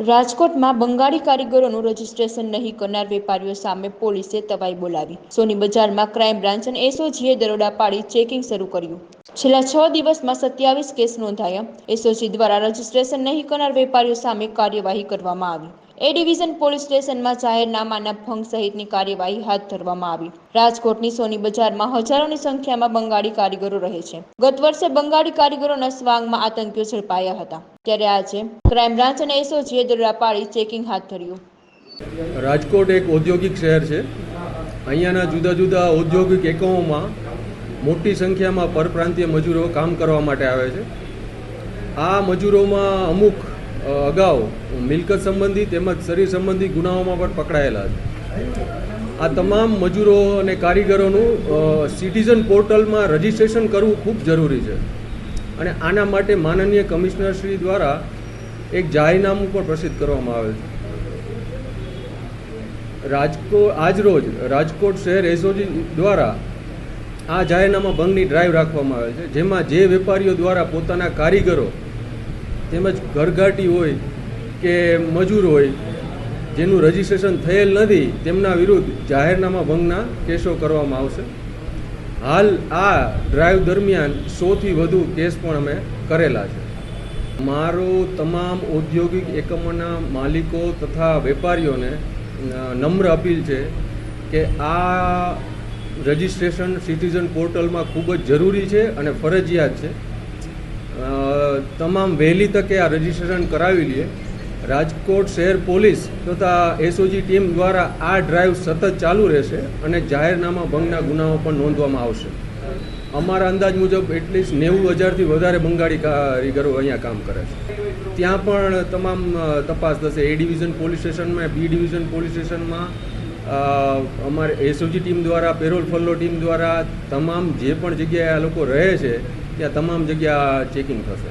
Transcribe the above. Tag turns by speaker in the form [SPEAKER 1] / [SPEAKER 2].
[SPEAKER 1] રાજકોટમાં બંગાળી કારીગરોનું રજીસ્ટ્રેશન નહીં કરનાર વેપારીઓ સામે પોલીસે તવાઈ બોલાવી. સોની બજારમાં ક્રાઇમ બ્રાન્ચ અને એસઓજીએ દરોડા પાડી ચેકિંગ શરૂ કર્યું. છેલ્લા છ દિવસમાં સત્યાવીસ કેસ નોંધાયા. એસઓજી દ્વારા રજીસ્ટ્રેશન નહીં કરનાર વેપારીઓ સામે કાર્યવાહી કરવામાં આવી. એ ડિવિઝન પોલીસ સ્ટેશનમાં જાહેરનામાના ભંગ સહિતની કાર્યવાહી હાથ ધરવામાં આવી. રાજકોટની સોની બજારમાં હજારોની સંખ્યામાં બંગાળી કારીગરો રહે છે. ગત વર્ષે બંગાળી કારીગરોના સ્વાંગમાં આતંકીઓ ઝડપાયા હતા. ત્યારે આજે ક્રાઇમ બ્રાન્ચ અને એસઓજીએ દરોડા પાડી ચેકિંગ હાથ ધર્યું.
[SPEAKER 2] રાજકોટ એક ઔદ્યોગિક શહેર છે. અહીંયાના જુદા જુદા ઔદ્યોગિક એકમોમાં મોટી સંખ્યામાં પરપ્રાંતીય મજૂરો કામ કરવા માટે આવે છે. આ મજૂરોમાં અમુક અગાઉ મિલકત સંબંધી તેમજ શરીર સંબંધી ગુનાઓમાં પણ પકડાયેલા છે. આ તમામ મજૂરો અને કારીગરોનું સિટીઝન પોર્ટલમાં રજિસ્ટ્રેશન કરવું ખૂબ જરૂરી છે. અને આના માટે માનનીય કમિશનર શ્રી દ્વારા એક જાહેરનામું પણ પ્રસિદ્ધ કરવામાં આવે છે. રાજકોટ આજરોજ રાજકોટ શહેર એસઓજી દ્વારા આ જાહેરનામા ભંગની ડ્રાઈવ રાખવામાં આવે છે. જેમાં જે વેપારીઓ દ્વારા પોતાના કારીગરો તેમજ ઘરઘાટી હોય કે મજૂર હોય, જેનું રજીસ્ટ્રેશન થયેલ નથી, તેમના વિરુદ્ધ જાહેરનામા ભંગના કેસો કરવામાં આવશે. હાલ આ ડ્રાઈવ દરમિયાન સોથી વધુ કેસ પણ અમે કરેલા છે. મારો તમામ ઔદ્યોગિક એકમોના માલિકો તથા વેપારીઓને નમ્ર અપીલ છે કે આ રજિસ્ટ્રેશન સિટીઝન પોર્ટલમાં ખૂબ જ જરૂરી છે અને ફરજિયાત છે. તમામ વહેલી તકે આ રજિસ્ટ્રેશન કરાવી લઈએ. રાજકોટ શહેર પોલીસ તથા એસઓજી ટીમ દ્વારા આ ડ્રાઈવ સતત ચાલુ રહેશે અને જાહેરનામા ભંગના ગુનાઓ પણ નોંધવામાં આવશે. અમારા અંદાજ મુજબ એટલીસ્ટ નેવું હજારથી વધારે બંગાળી કારીગરો અહીંયા કામ કરે છે. ત્યાં પણ તમામ તપાસ થશે. એ ડિવિઝન પોલીસ સ્ટેશનમાં બી ડિવિઝન પોલીસ સ્ટેશનમાં અમારે એસઓજી ટીમ દ્વારા, પેરોલ ફલ્લો ટીમ દ્વારા, તમામ જે પણ જગ્યાએ આ લોકો રહે છે, ત્યાં તમામ જગ્યા ચેકિંગ થશે.